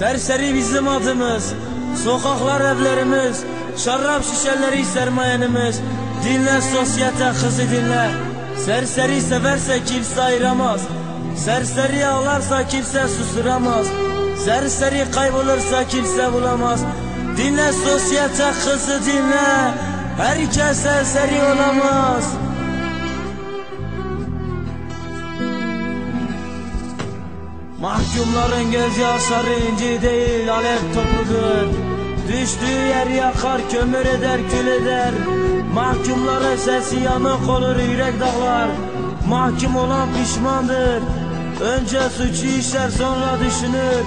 Serseri bizim adımız. Sokaklar evlerimiz. Şarap şişeleri sermayemiz. Dinle sosyete kızı dinle. Serseri severse kimse ayıramaz. Serseri ağlarsa kimse susturamaz. Serseri kaybolursa kimse bulamaz. Dinle sosyete kızı dinle. Herkes serseri olamaz. Mahkumların gözyaşları inci değil alev topudur. Düştüğü yer yakar kömür eder kül eder. Mahkumların sesi yanık olur yürek dağlar. Mahkum olan pişmandır. Önce suçu işler sonra düşünür.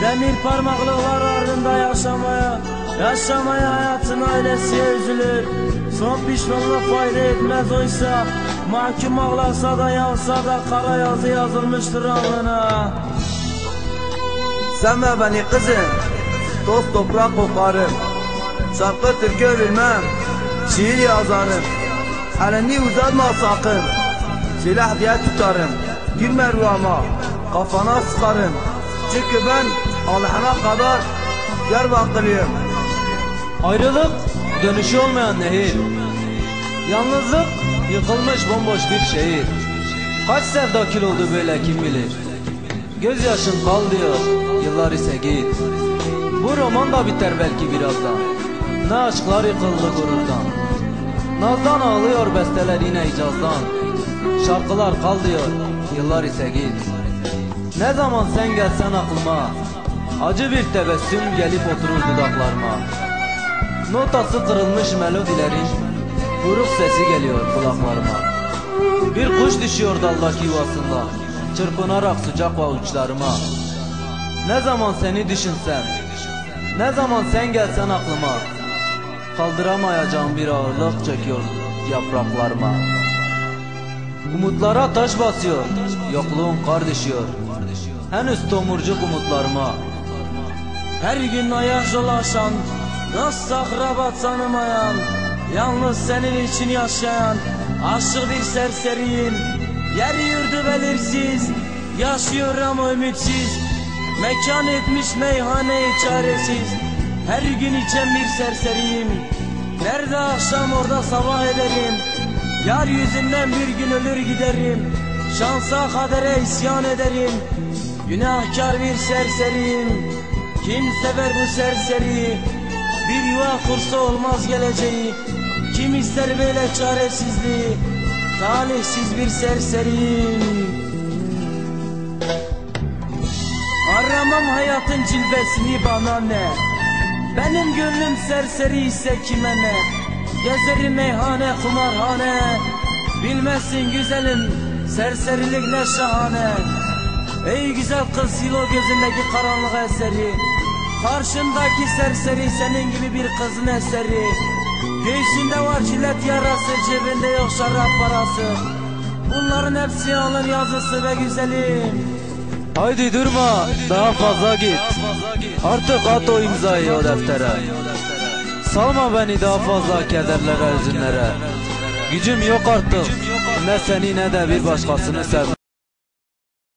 Demir parmaklıklar ardında yaşamaya Yaşamaya hayatına öylesi üzülür Son pişmanlık fayda etmez oysa Mahkum ağlasa da yansa da kara yazı yazılmıştır alnına. Sevme beni kızım Toz toprak kokarım Şarkı türkü bilmem Şiir yazarım. Elini uzatma sakın Silah diye tutarım. Girme rüyama Kafana sıkarım Çünkü ben Allah'ına kadar Diyarbakırlıyım Ayrılık dönüşü olmayan nehir. Yalnızlık yıkılmış bomboş bir şehir. Kaç sevda kil oldu böyle kim bilir? Gözyaşın kal diyor yıllar ise git. Bu roman da biter belki birazdan. Ne aşklar yıkıldı gururdan. Nazdan ağlıyor besteler yine icazdan. Şarkılar kal diyor yıllar ise git. Ne zaman sen gelsen aklıma Acı bir tebessüm gelip oturur dudaklarıma Notası kırılmış melodilerin Buruk sesi geliyor kulaklarıma. Bir kuş düşüyor daldaki yuvasında Çırpınarak sıcak avuçlarıma. Ne zaman seni düşünsem Ne zaman sen gelsen aklıma Kaldıramayacağım bir ağırlık çekiyor yapraklarıma. Umutlara taş basıyor Yokluğun kar düşüyor. Henüz tomurcuk umutlarıma. Her gün ayaş dolaşan Dost akraba tanımayan Yalnız senin için yaşayan Aşık bir serseriyim. Yer yurdu belirsiz Yaşıyor ama ümitsiz. Mekan etmiş meyhane çaresiz. Her gün içen bir serseriyim. Nerede akşam orada sabah ederim. Yar yüzünden bir gün ölür giderim. Şansa kadere isyan ederim. Günahkar bir serseriyim. Kim sever bu serseriyi Bir yuva kursa olmaz geleceği. Kim ister böyle çaresizliği? Talihsiz bir serseriyim Aramam hayatın cilvesini bana ne? Benim gönlüm serseri ise kime ne? Gezerim meyhane kumarhane. Bilmezsin güzelim serserilik ne şahane. Ey güzel kız sil o gözündeki karanlık eseri Karşındaki serseri senin gibi bir kızın eseri. Göğsünde var cilet yarası cebinde yok şarap parası. Bunların hepsi alın yazısı ve güzelim. Haydi durma daha fazla git. Artık at o imzayı o deftere. Salma beni daha fazla kederlere üzünlere Gücüm yok artık Ne seni ne de bir başkasını sev